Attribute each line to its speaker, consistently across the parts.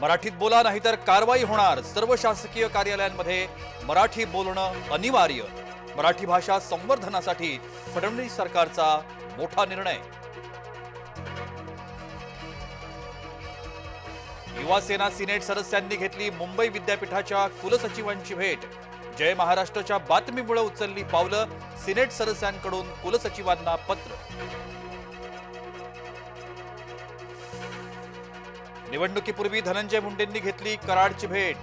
Speaker 1: मराठीत बोला नाहीतर कारवाई होणार. सर्व शासकीय कार्यालयांमध्ये मराठी बोलणं अनिवार्य. मराठी भाषा संवर्धनासाठी फडणवीस सरकारचा मोठा निर्णय. युवा सेना सिनेट सदस्यांनी घेतली मुंबई विद्यापीठाच्या कुलसचिवांची भेट. जय महाराष्ट्रच्या बातमीमुळे उचलली पावलं सिनेट सदस्यांकडून कुलसचिवांना पत्र. निवडणुकीपूर्वी धनंजय मुंडेंनी घेतली कराडची भेट.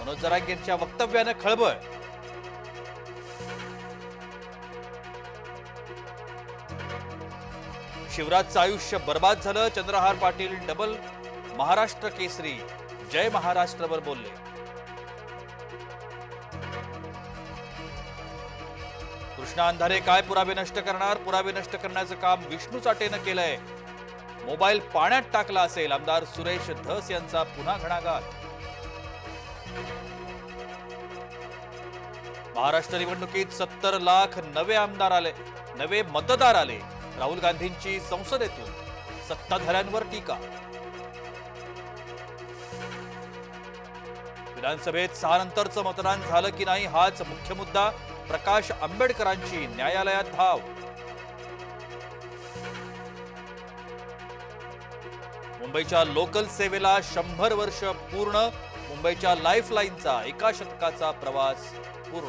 Speaker 1: मनोज जरांगेंच्या वक्तव्यानं खळबळ. शिवराजचं आयुष्य बर्बाद झालं चंद्रहार पाटील डबल महाराष्ट्र केसरी जय महाराष्ट्रवर बोलले. कृष्णा अंधारे काय पुरावे नष्ट करणार? पुरावे नष्ट करण्याचं काम विष्णू चाटेनं केलंय. मोबाईल पाण्यात टाकला असेल. आमदार सुरेश धस यांचा पुन्हा घणाघात. महाराष्ट्र निवडणुकीत सत्तर लाख नवे आमदार आले नवे मतदार आले राहुल गांधींची संसदेतून सत्ताधाऱ्यांवर टीका. विधानसभेत सहा नंतरचं मतदान झालं की नाही हाच मुख्य मुद्दा प्रकाश आंबेडकरांची न्यायालयात धाव. मुंबईच्या लोकल सेवेला शंभर वर्ष पूर्ण मुंबईच्या लाईफलाईनचा एका शतकाचा प्रवास पूर्ण.